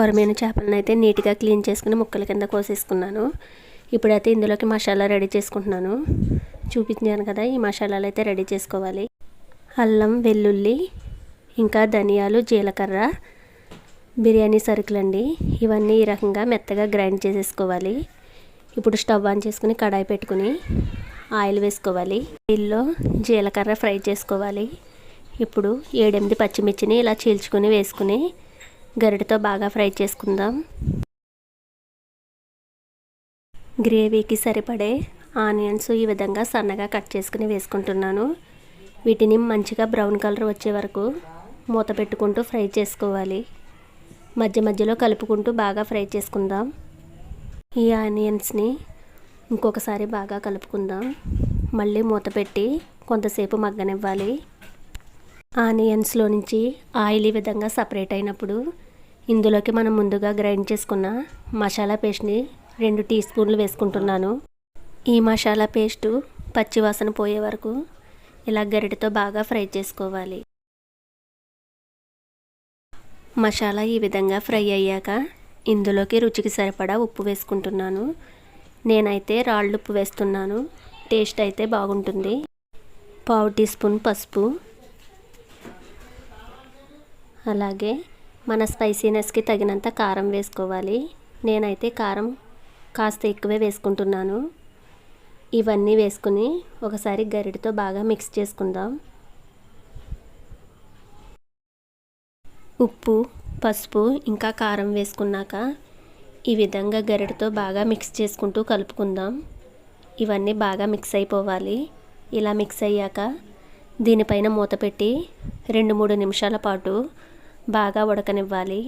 కొరమైన చేపలను అయితే నీట్గా క్లీన్ చేసుకుని ముక్కల కింద కోసేసుకున్నాను. ఇప్పుడైతే ఇందులోకి మసాలా రెడీ చేసుకుంటున్నాను. చూపించాను కదా ఈ మసాలాలు అయితే రెడీ చేసుకోవాలి. అల్లం వెల్లుల్లి ఇంకా ధనియాలు జీలకర్ర బిర్యానీ సరుకులండి. ఇవన్నీ ఈ రకంగా మెత్తగా గ్రైండ్ చేసేసుకోవాలి. ఇప్పుడు స్టవ్ ఆన్ చేసుకుని కడాయి పెట్టుకుని ఆయిల్ వేసుకోవాలి. ఆయిల్లో జీలకర్ర ఫ్రై చేసుకోవాలి. ఇప్పుడు ఏడెనిమిది పచ్చిమిర్చిని ఇలా చీల్చుకొని వేసుకుని గరిటతో బాగా ఫ్రై చేసుకుందాం. గ్రేవీకి సరిపడే ఆనియన్స్ ఈ విధంగా సన్నగా కట్ చేసుకుని వేసుకుంటున్నాను. వీటిని మంచిగా బ్రౌన్ కలర్ వచ్చే వరకు మూత పెట్టుకుంటూ ఫ్రై చేసుకోవాలి. మధ్య మధ్యలో కలుపుకుంటూ బాగా ఫ్రై చేసుకుందాం. ఈ ఆనియన్స్ని ఇంకొకసారి బాగా కలుపుకుందాం. మళ్ళీ మూత పెట్టి కొంతసేపు మగ్గనివ్వాలి. ఆనియన్స్లో నుంచి ఆయిల్ ఈ విధంగా సపరేట్ అయినప్పుడు ఇందులోకి మనం ముందుగా గ్రైండ్ చేసుకున్న మసాలా పేస్ట్ని రెండు టీ స్పూన్లు వేసుకుంటున్నాను. ఈ మసాలా పేస్టు పచ్చివాసన పోయే వరకు ఇలా గరిటతో బాగా ఫ్రై చేసుకోవాలి. మసాలా ఈ విధంగా ఫ్రై అయ్యాక ఇందులోకి రుచికి సరిపడా ఉప్పు వేసుకుంటున్నాను. నేనైతే రాళ్ళు ఉప్పు వేస్తున్నాను. టేస్ట్ అయితే బాగుంటుంది. పావు టీ స్పూన్ పసుపు అలాగే మన స్పైసీనెస్కి తగినంత కారం వేసుకోవాలి. నేనైతే కారం కాస్త ఎక్కువే వేసుకుంటున్నాను. ఇవన్నీ వేసుకుని ఒకసారి గరిటతో బాగా మిక్స్ చేసుకుందాం. ఉప్పు పసుపు ఇంకా కారం వేసుకున్నాక ఈ విధంగా గరిటతో బాగా మిక్స్ చేసుకుంటూ కలుపుకుందాం. ఇవన్నీ బాగా మిక్స్ అయిపోవాలి. ఇలా మిక్స్ అయ్యాక దీనిపైన మూత పెట్టి రెండు మూడు నిమిషాల పాటు బాగా ఉడకనివ్వాలి.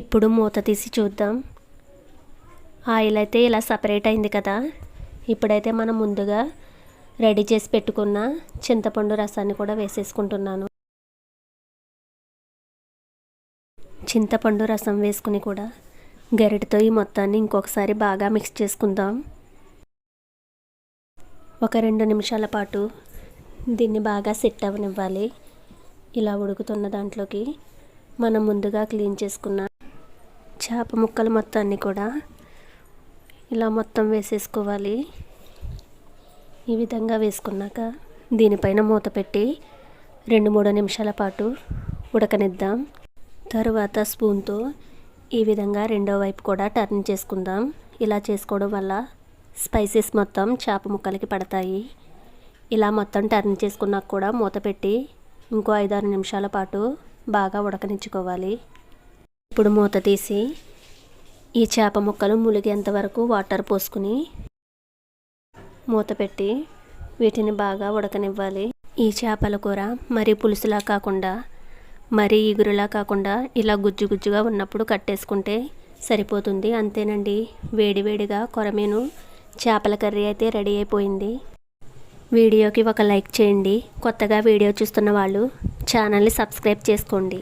ఇప్పుడు మూత తీసి చూద్దాం. ఆయిల్ అయితే ఇలా సపరేట్ అయింది కదా. ఇప్పుడైతే మనం ముందుగా రెడీ చేసి పెట్టుకున్న చింతపండు రసాన్ని కూడా వేసేసుకుంటున్నాను. చింతపండు రసం వేసుకుని కూడా గరిటతో ఈ మొత్తాన్ని ఇంకొకసారి బాగా మిక్స్ చేసుకుందాం. ఒక రెండు నిమిషాల పాటు దీన్ని బాగా సెట్ అవ్వనివ్వాలి ఇలా ఉడుకుతున్న దాంట్లోకి మనం ముందుగా క్లీన్ చేసుకున్న చేప ముక్కలు మొత్తాన్ని కూడా ఇలా మొత్తం వేసేసుకోవాలి. ఈ విధంగా వేసుకున్నాక దీనిపైన మూత పెట్టి రెండు మూడు నిమిషాల పాటు ఉడకనిద్దాం. తరువాత స్పూన్తో ఈ విధంగా రెండో వైపు కూడా టర్న్ చేసుకుందాం. ఇలా చేసుకోవడం వల్ల స్పైసెస్ మొత్తం చేప ముక్కలకి పడతాయి. ఇలా మొత్తం టర్న్ చేసుకున్నాక కూడా మూత పెట్టి ఇంకో ఐదారు నిమిషాల పాటు బాగా ఉడకనించుకోవాలి ఇప్పుడు మూత తీసి ఈ చేప ముక్కలు ములిగేంత వరకు వాటర్ పోసుకుని మూత పెట్టి వీటిని బాగా ఉడకనివ్వాలి. ఈ చేపల కూర మరీ పులుసులా కాకుండా మరీ ఇగురులా కాకుండా ఇలా గుజ్జు గుజ్జుగా ఉన్నప్పుడు కట్టేసుకుంటే సరిపోతుంది. అంతేనండి. వేడివేడిగా కొరమేను చేపల కర్రీ అయితే రెడీ అయిపోయింది. వీడియోకి ఒక లైక్ చేయండి. కొత్తగా వీడియో చూస్తున్న వాళ్ళు ఛానల్ని సబ్స్క్రైబ్ చేసుకోండి.